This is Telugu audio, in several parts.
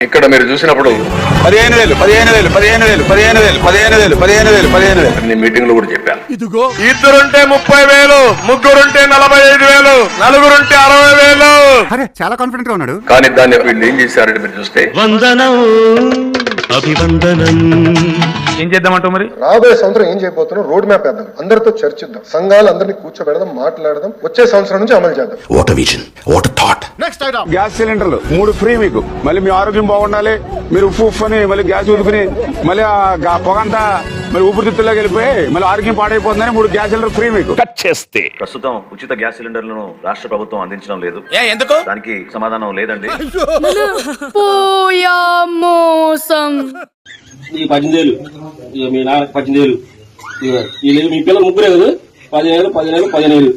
ఇక్కడ మీరు చూసినప్పుడు పదిహేను వేలు పదిహేను వేలు పదిహేను వేలు పదిహేను వేలు పదిహేను వేలు పదిహేను వేలు పదిహేను వేలు నేను మీటింగ్లో కూడా చెప్పాను. ఇదిగో. ఇద్దరుంటే ముప్పై వేలు ముగ్గురుంటే నలభై ఐదు వేలు నలుగురుంటే అరవై వేలు అరే చాలా కాన్ఫిడెంట్గా ఉన్నాడు. కానీ దాన్ని వీళ్ళు ఏం చేశారంటే మీరు చూస్తే వందనం అభివందనం. ఏం చేద్దామంటావు మరి? రాబోయే సంవత్సరం ఏం చేయబోతున్నాం రోడ్ మ్యాప్ వేద్దాం. అందరితో చర్చిద్దాం. సంఘాలు అందరినీ కూర్చోబెడదాం మాట్లాడదాం. వచ్చే సంవత్సరం నుంచి అమలు చేద్దాం. What vision what thought next item gas సిలిండర్లు మూడు ఫ్రీ మీకు. మళ్ళీ మీ ఆరోగ్యం బాగుండాలి. మీరు ఉప్పు ఉప్పు అని మళ్ళీ గ్యాస్ ఊదుకుని మళ్ళీ ఆ పొగంతా మరి ఊపిరితిత్తుల్లోకి వెళ్ళిపోయి మళ్ళీ ఆరోగ్యం పాడైపోతుందని మూడు గ్యాస్ సిలిండర్ ఫ్రీ మీకు. ప్రస్తుతం ఉచిత గ్యాస్ సిలిండర్లను రాష్ట్ర ప్రభుత్వం అందించడం లేదు. ఎందుకు? దానికి సమాధానం లేదండి. పోయా మోసం. ఈ పద్దెనిమిది ఇక మీ నాన్న పద్దెనిమిది ఇక మీ పిల్లలు ముగ్గురే కదా? పదిహేను పదిహేను పదిహేను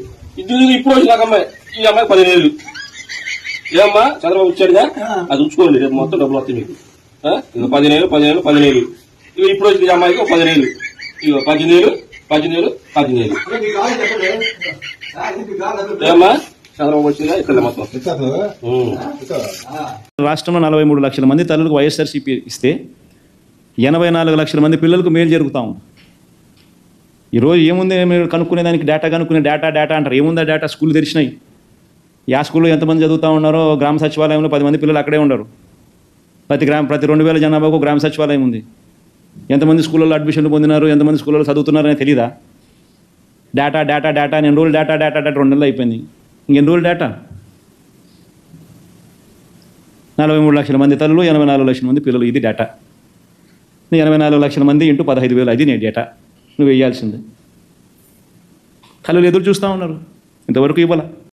ఇది ఇప్పుడు వచ్చిన నాకు అమ్మాయి ఈ అమ్మాయి పదిహేను ఏమ్మా చంద్రబాబు ఇచ్చాడుగా అది ఉంచుకోండి రేపు మొత్తం డబ్బులు వస్తాయి మీకు? ఇక పదిహేను పదిహేను పదిహేను ఇక ఇప్పుడు వచ్చిన ఈ అమ్మాయికి ఒక పదిహేను ఇక పద్దెనిమిది పద్దెనిమిది పద్దెనిమిది ఏమ్మా చంద్రబాబు వచ్చిందా ఇక్కడ మొత్తం. ఉం. రాష్ట్రంలో నలభై మూడు లక్షల మంది తల్లులకు వైఎస్ఆర్సీపీ ఇస్తే ఎనభై నాలుగు లక్షల మంది పిల్లలకు మేలు జరుగుతాం ఈరోజు ఏముంది మీరు కనుక్కునే దానికి డేటా కనుక్కునే డేటా డేటా అంటారు. ఏముందా డేటా స్కూల్ తెరిచినాయి. యా స్కూల్లో ఎంతమంది చదువుతా ఉన్నారో గ్రామ సచివాలయంలో పది మంది పిల్లలు అక్కడే ఉండరు. ప్రతి గ్రామ ప్రతి రెండు వేల జనాభాకు గ్రామ సచివాలయం ఉంది. ఎంతమంది స్కూళ్ళలో అడ్మిషన్లు పొందినారు ఎంతమంది స్కూళ్ళలో చదువుతున్నారని తెలీదా? డేటా డేటా డేటా ఎన్ని రోజులు డేటా డేటా డేటా రెండు నెలలు అయిపోయింది. ఇంకెన్ని రోజులు డేటా నలభై మూడు లక్షల మంది తల్లులు ఎనభై నాలుగు లక్షల మంది పిల్లలు ఇది డేటా ఎనభై నాలుగు లక్షల మంది ఇంటూ పదహైదు వేలు అది నీ డేటా నువ్వు వేయాల్సిందే కళ్ళు ఎదురు చూస్తూ ఉన్నారు. ఇంతవరకు ఇవ్వాల.